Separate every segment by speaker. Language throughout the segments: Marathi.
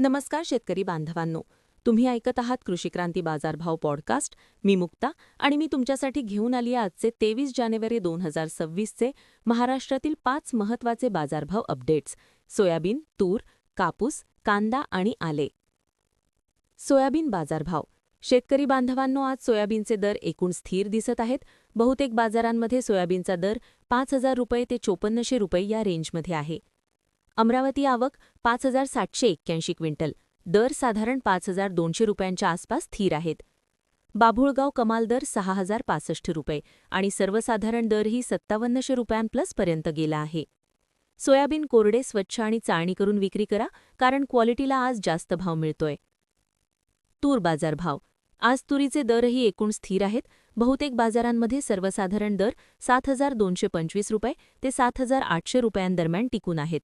Speaker 1: नमस्कार शेतकरी बांधवांनो. तुम्ही ऐकत आहात कृषी क्रांती बाजारभाव पॉडकास्ट मी मुक्ता आणि मी तुमच्यासाठी घेऊन आली आहे आजचे तेवीस जानेवारी दोन हजार सव्वीसचे महाराष्ट्रातील पाच महत्त्वाचे बाजारभाव अपडेट्स सोयाबीन तूर कापूस कांदा आणि आले. सोयाबीन बाजारभाव. शेतकरी बांधवांनो आज सोयाबीनचे दर एकूण स्थिर दिसत आहेत. बहुतेक बाजारांमध्ये सोयाबीनचा दर पाच हजार रुपये ते चोपन्नशे रुपये या रेंजमध्ये आहे. अमरावती आवक पाच हजार सातशे एक्क्याऐंशी क्विंटल. दर साधारण पाच हजार दोनशे रुपयांच्या आसपास स्थिर आहेत. बाभुळगाव कमाल दर सहा हजार पासष्ट रुपये आणि सर्वसाधारण दरही सत्तावन्नशे रुपयांप्लसपर्यंत गेला आहे. सोयाबीन कोरडे स्वच्छ आणि चाळणी करून विक्री करा कारण क्वालिटीला आज जास्त भाव मिळतोय. तूर बाजार भाव. आज तुरीचे दरही एकूण स्थिर आहेत. बहुतेक बाजारांमध्ये सर्वसाधारण दर सात हजार दोनशे पंचवीस रुपये ते सात हजार आठशे रुपयांदरम्यान टिकून आहेत.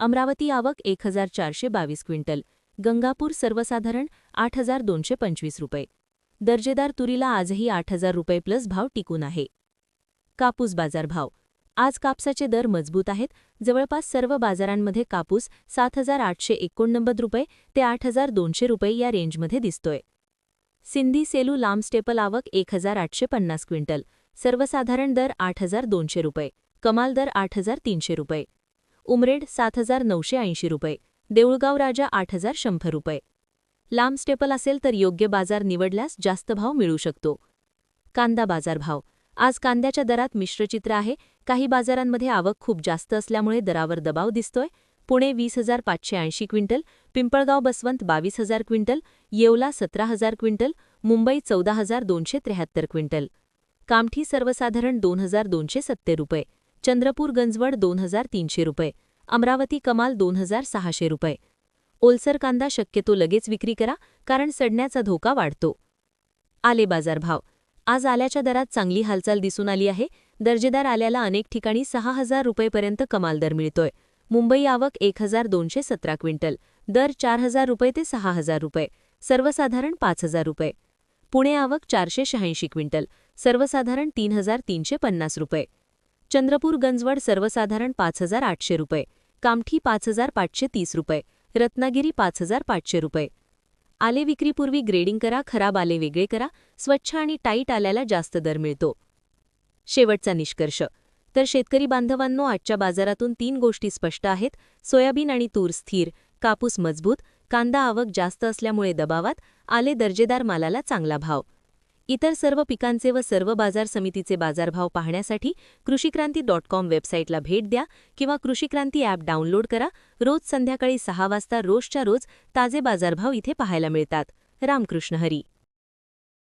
Speaker 1: अमरावती आवक एक हजार चारशे बावीस क्विंटल गंगापूर सर्वसाधारण आठ हजार दोनशे पंचवीस रुपये. दर्जेदार तुरीला आजही आठ हजार रुपये प्लस भाव टिकून आहे. कापूस बाजार भाव. आज कापसाचे दर मजबूत आहेत. जवळपास सर्व बाजारांमध्ये कापूस सात हजार आठशे एकोणनव्वद रुपये ते आठ हजार दोनशे रुपये या रेंजमध्ये दिसतोय. सिंधी सेलू लांब स्टेपल आवक एक हजार आठशे पन्नास क्विंटल सर्वसाधारण दर आठ हजार दोनशे रुपये कमाल दर आठ हजार तीनशे रुपये. उमरेड सात हजार नऊशे ऐंशी रुपये देऊळगाव राजा आठ हजार शंभर रुपये. लांब स्टेपल असेल तर योग्य बाजार निवडल्यास जास्त भाव मिळू शकतो. कांदा बाजार भाव. आज कांद्याच्या दरात मिश्रचित्र आहे. काही बाजारांमध्ये आवक खूप जास्त असल्यामुळे दरावर दबाव दिसतोय. पुणे वीस हजार पाचशे ऐंशी क्विंटल पिंपळगाव बसवंत बावीस हजार क्विंटल येवला सतरा हजार क्विंटल मुंबई चौदा हजार दोनशे त्र्याहत्तर क्विंटल. कामठी सर्वसाधारण दोन हजार दोनशे सत्तर रुपये. चंद्रपूर गंजवड दोन हजार तीनशे रुपये अमरावती कमाल दोन हजार सहाशे रुपये. ओलसर कांदा शक्यतो लगेच विक्री करा कारण सडण्याचा धोका वाढतो. आले बाजारभाव. आज आल्याच्या दरात चांगली हालचाल दिसून आली आहे. दर्जेदार आल्याला अनेक ठिकाणी सहा हजार रुपयेपर्यंत कमाल दर मिळतोय. मुंबई आवक एक हजार दोनशे सतरा क्विंटल. दर चार हजार रुपये ते सहा हजार रुपये. सर्वसाधारण पाच हजार रुपये. पुणे आवक चारशे शहाऐंशी क्विंटल. सर्वसाधारण तीन हजार तीनशे पन्नास रुपये. चंद्रपूर गंजवड सर्वसाधारण पाच हजार आठशे रुपये कामठी पाच हजार पाचशे तीस रुपये रत्नागिरी पाच हजार पाचशे रुपये. आले विक्रीपूर्वी ग्रेडिंग करा खराब आले वेगळे करा स्वच्छ आणि टाईट आल्याला जास्त दर मिळतो. शेवटचा निष्कर्ष. तर शेतकरी बांधवांनो आजच्या बाजारातून तीन गोष्टी स्पष्ट आहेत. सोयाबीन आणि तूर स्थिर कापूस मजबूत कांदा आवक जास्त असल्यामुळे दबावात आले दर्जेदार मालाला चांगला भाव. इतर सर्व पिकांचे व सर्व बाजार समितीचे बाजारभाव पाहण्यासाठी कृषीक्रांती डॉट कॉम वेबसाईटला भेट द्या किंवा कृषीक्रांती ॲप डाउनलोड करा. रोज संध्याकाळी सहा वाजता रोजच्या रोज ताजे बाजारभाव इथे पाहायला मिळतात. रामकृष्ण हरी.